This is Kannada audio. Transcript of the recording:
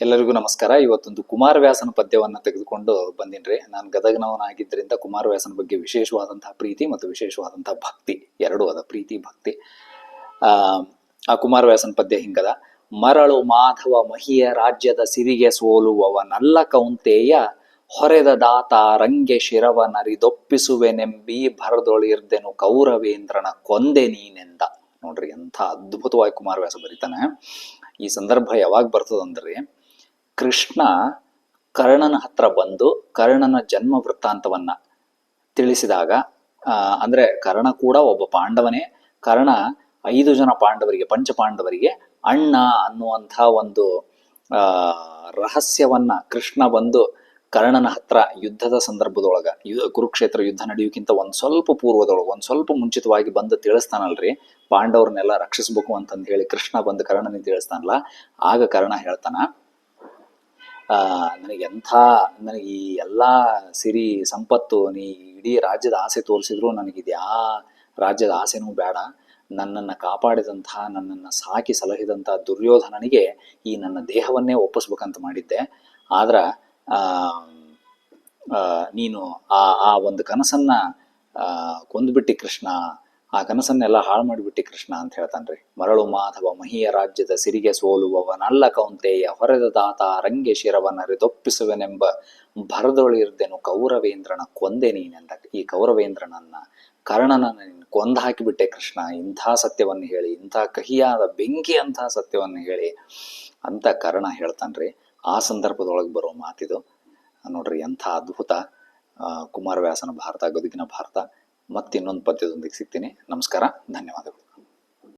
ಎಲ್ಲರಿಗೂ ನಮಸ್ಕಾರ. ಇವತ್ತೊಂದು ಕುಮಾರವ್ಯಾಸನ ಪದ್ಯವನ್ನ ತೆಗೆದುಕೊಂಡು ಬಂದಿನ್ರಿ. ನಾನು ಗದಗನವನಾಗಿದ್ದರಿಂದ ಕುಮಾರವ್ಯಾಸನ ಬಗ್ಗೆ ವಿಶೇಷವಾದಂತಹ ಪ್ರೀತಿ ಮತ್ತು ವಿಶೇಷವಾದಂತಹ ಭಕ್ತಿ, ಎರಡೂ ಅದ ಪ್ರೀತಿ, ಭಕ್ತಿ. ಆ ಕುಮಾರವ್ಯಾಸನ ಪದ್ಯ ಹಿಂಗದ. ಮರಳು ಮಾಧವ ಮಹಿಯ ರಾಜ್ಯದ ಸಿರಿಗೆ ಸೋಲುವವನಲ್ಲ ಕೌಂತೆಯ, ಹೊರೆದ ದಾತ ರಂಗೆ ಶಿರವ ನರಿದೊಪ್ಪಿಸುವೆನೆಂಬಿ ಭರದೊಳಿರ್ದೆನು ಕೌರವೇಂದ್ರನ ಕೊಂದೆ ನೀನೆಂದ. ನೋಡ್ರಿ ಎಂಥ ಅದ್ಭುತವಾಗಿ ಕುಮಾರವ್ಯಾಸ ಬರೀತಾನೆ. ಈ ಸಂದರ್ಭ ಯಾವಾಗ ಬರ್ತದಂದ್ರಿ ಕೃಷ್ಣ ಕರ್ಣನ ಹತ್ರ ಬಂದು ಕರ್ಣನ ಜನ್ಮ ವೃತ್ತಾಂತವನ್ನ ತಿಳಿಸಿದಾಗ ಅಂದ್ರೆ ಕರ್ಣ ಕೂಡ ಒಬ್ಬ ಪಾಂಡವನೇ. ಕರ್ಣ ಐದು ಜನ ಪಾಂಡವರಿಗೆ, ಪಂಚ ಪಾಂಡವರಿಗೆ ಅಣ್ಣ ಅನ್ನುವಂಥ ಒಂದು ರಹಸ್ಯವನ್ನ ಕೃಷ್ಣ ಬಂದು ಕರ್ಣನ ಹತ್ರ ಯುದ್ಧದ ಸಂದರ್ಭದೊಳಗ ಕುರುಕ್ಷೇತ್ರ ಯುದ್ಧ ನಡೆಯೋಕ್ಕಿಂತ ಒಂದು ಸ್ವಲ್ಪ ಪೂರ್ವದೊಳಗೆ, ಒಂದು ಸ್ವಲ್ಪ ಮುಂಚಿತವಾಗಿ ಬಂದು ತಿಳಿಸ್ತಾನಲ್ರಿ. ಪಾಂಡವ್ರನ್ನೆಲ್ಲ ರಕ್ಷಿಸ್ಬೇಕು ಅಂತಂದು ಹೇಳಿ ಕೃಷ್ಣ ಬಂದು ಕರ್ಣನಿಗೆ ತಿಳಿಸ್ತಾನಲ್ಲ, ಆಗ ಕರ್ಣ ಹೇಳ್ತಾನ ನನಗೆ ಎಂಥ, ನನಗೆ ಈ ಎಲ್ಲ ಸಿರಿ ಸಂಪತ್ತು ನೀ ಇಡೀ ರಾಜ್ಯದ ಆಸೆ ತೋರಿಸಿದ್ರು ನನಗಿದ್ಯಾ ರಾಜ್ಯದ ಆಸೆನೂ ಬೇಡ. ನನ್ನನ್ನು ಕಾಪಾಡಿದಂಥ, ನನ್ನನ್ನು ಸಾಕಿ ಸಲಹಿದಂಥ ದುರ್ಯೋಧನನಿಗೆ ಈ ನನ್ನ ದೇಹವನ್ನೇ ಒಪ್ಪಿಸ್ಬೇಕಂತ ಮಾಡಿದ್ದೆ. ಆದ್ರೆ ನೀನು ಆ ಆ ಒಂದು ಕನಸನ್ನ ಕೊಂದ್ಬಿಟ್ಟಿ ಕೃಷ್ಣ. ಆ ಕನಸನ್ನೆಲ್ಲ ಹಾಳು ಮಾಡಿಬಿಟ್ಟಿ ಕೃಷ್ಣ ಅಂತ ಹೇಳ್ತಾನ್ರಿ. ಮರಳು ಮಾಧವ ಮಹಿಯ ರಾಜ್ಯದ ಸಿರಿಗೆ ಸೋಲುವವನಲ್ಲ ಕೌಂತೆಯ, ಹೊರೆದ ದಾತ ರಂಗೆ ಶಿರವನರಿದೊಪ್ಪಿಸುವೆನೆಂಬ ಭರದೊಳಿರ್ದೆನು ಕೌರವೇಂದ್ರನ ಕೊಂದೆ ನೀನೆಂದ, ಈ ಕೌರವೇಂದ್ರನನ್ನ ಕರ್ಣನ ಕೊಂದ ಹಾಕಿಬಿಟ್ಟೆ ಕೃಷ್ಣ. ಇಂಥ ಸತ್ಯವನ್ನು ಹೇಳಿ, ಇಂಥ ಕಹಿಯಾದ ಬೆಂಕಿ ಅಂಥ ಸತ್ಯವನ್ನು ಹೇಳಿ ಅಂತ ಕರ್ಣ ಹೇಳ್ತಾನ್ರಿ. ಆ ಸಂದರ್ಭದೊಳಗೆ ಬರೋ ಮಾತಿದು. ನೋಡ್ರಿ ಎಂಥ ಅದ್ಭುತ ಕುಮಾರವ್ಯಾಸನ ಭಾರತ, ಗದುಗಿನ ಭಾರತ. ಮತ್ತಿನ್ನೊಂದು ಪದ್ಯದೊಂದಿಗೆ ಸಿಗ್ತೀನಿ. ನಮಸ್ಕಾರ ಧನ್ಯವಾದಗಳು.